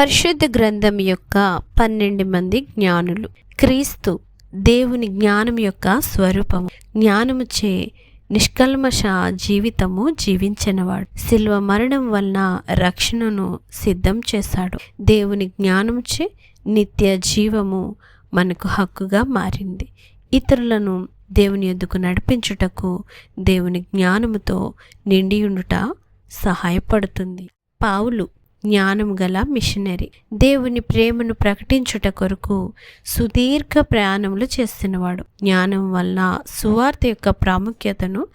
పరిశుద్ధ గ్రంథం యొక్క పన్నెండు మంది జ్ఞానులు. క్రీస్తు దేవుని జ్ఞానం యొక్క స్వరూపము. జ్ఞానముచే నిష్కల్మష జీవితము జీవించినవాడు. శిల్వ మరణం వలన రక్షణను సిద్ధం చేశాడు. దేవుని జ్ఞానముచే నిత్య జీవము మనకు హక్కుగా మారింది. ఇతరులను దేవుని ఎద్దుకు నడిపించుటకు దేవుని జ్ఞానముతో నిండియుండుట సహాయపడుతుంది. పావులు జ్ఞానం గల మిషనరీ. దేవుని ప్రేమను ప్రకటించుట కొరకు సుదీర్ఘ ప్రయాణములు చేస్తున్నవాడు. జ్ఞానం వల్ల సువార్త యొక్క ప్రాముఖ్యతను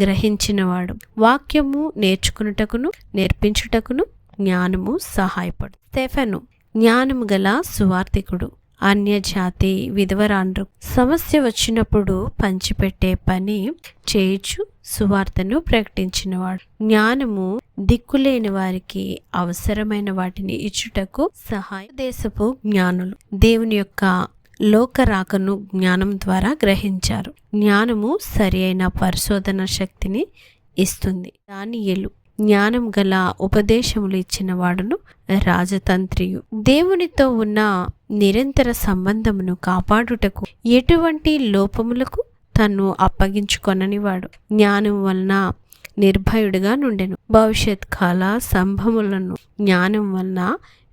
గ్రహించినవాడు. వాక్యము నేర్చుకున్నటకును నేర్పించుటకును జ్ఞానము సహాయపడు. స్టెఫెను జ్ఞానము గల సువార్థికుడు. అన్యజాతి విధవరాండ్రు. సమస్య వచ్చినప్పుడు పంచిపెట్టే పని చేయుచు సువార్తను ప్రకటించినవాడు. జ్ఞానము దిక్కులేని వారికి అవసరమైన వాటిని ఇచ్చుటకు సహాయ దేశపు జ్ఞానులు. దేవుని యొక్క లోకరాకను జ్ఞానం ద్వారా గ్రహించారు. జ్ఞానము సరి అయిన పరిశోధన శక్తిని ఇస్తుంది. దానియలు జ్ఞానం గల ఉపదేశములు ఇచ్చిన వాడును రాజతంత్రియు. దేవునితో ఉన్న నిరంతర సంబంధమును కాపాడుటకు ఎటువంటి లోపములకు తను అప్పగించుకొననివాడు. జ్ఞానం వలన నిర్భయుడుగా నుండెను. భవిష్యత్ కాల సంభవములను జ్ఞానం వలన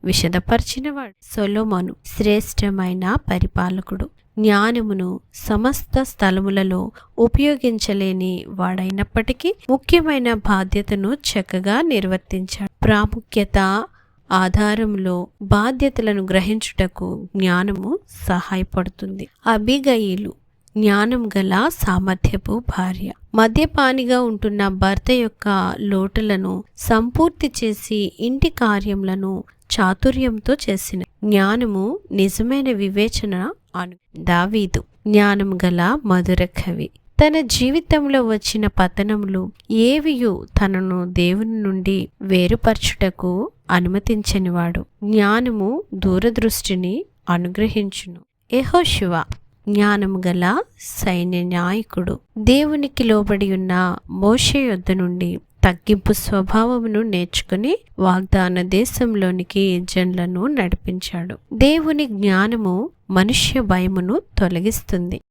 విషదపరిచినవాడు సొలోమోను శ్రేష్టమైన పరిపాలకుడు. జ్ఞానమును సమస్త స్థలములలో ఉపయోగించలేని వాడైనప్పటికీ ముఖ్యమైన బాధ్యతను చక్కగా నిర్వర్తించాడు. ప్రాముఖ్యత ఆధారంలో బాధ్యతలను గ్రహించుటకు జ్ఞానము సహాయపడుతుంది. అబిగయిలు జ్ఞానం గల సామర్థ్యపు భార్య. మద్యపానిగా ఉంటున్న భర్త యొక్క లోటులను సంపూర్తి చేసి ఇంటి కార్యములను చాతుర్యంతో చేసిన జ్ఞానము నిజమైన వివేచన అను దావీదు. జ్ఞానం గల మధుర కవి. తన జీవితంలో వచ్చిన పతనములు ఏవియు తనను దేవుని నుండి వేరుపరచుటకు అనుమతించనివాడు. జ్ఞానము దూరదృష్టిని అనుగ్రహించును. యెహోషువ జ్ఞానము గల సైన్య నాయకుడు. దేవునికి లోబడి ఉన్న మోషే యొద్ద నుండి తగ్గింపు స్వభావమును నేర్చుకుని వాగ్దాన దేశంలోనికి జన్లను నడిపించాడు. దేవుని జ్ఞానము మనుష్య భయమును తొలగిస్తుంది.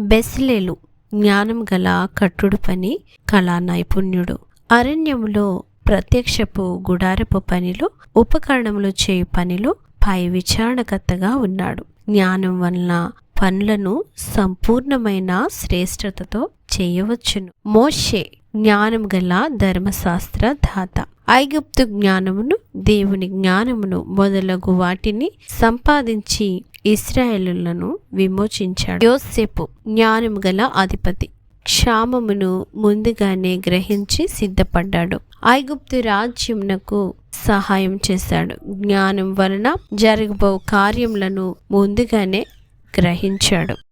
బెస్లేలు జ్ఞానం గల కట్టుడు పని కళా నైపుణ్యుడు. అరణ్యములో ప్రత్యక్షపు గుడారపు పనిలో ఉపకరణములు చేయు పనిలో పై విచారణకర్తగా ఉన్నాడు. జ్ఞానం వలన పనులను సంపూర్ణమైన శ్రేష్టతతో చేయవచ్చును. మోషే జ్ఞానం గల ధర్మశాస్త్ర దాత ఐగుప్తు జ్ఞానమును దేవుని జ్ఞానమును మొదలగు వాటిని సంపాదించి ఇస్రాయేలులను విమోచించాడు. యోసేపు జ్ఞానము గల అధిపతి. క్షామమును ముందుగానే గ్రహించి సిద్ధపడ్డాడు. ఐగుప్తు రాజ్యమునకు సహాయం చేశాడు. జ్ఞానం వలన జరగబో కార్యములను ముందుగానే గ్రహించాడు.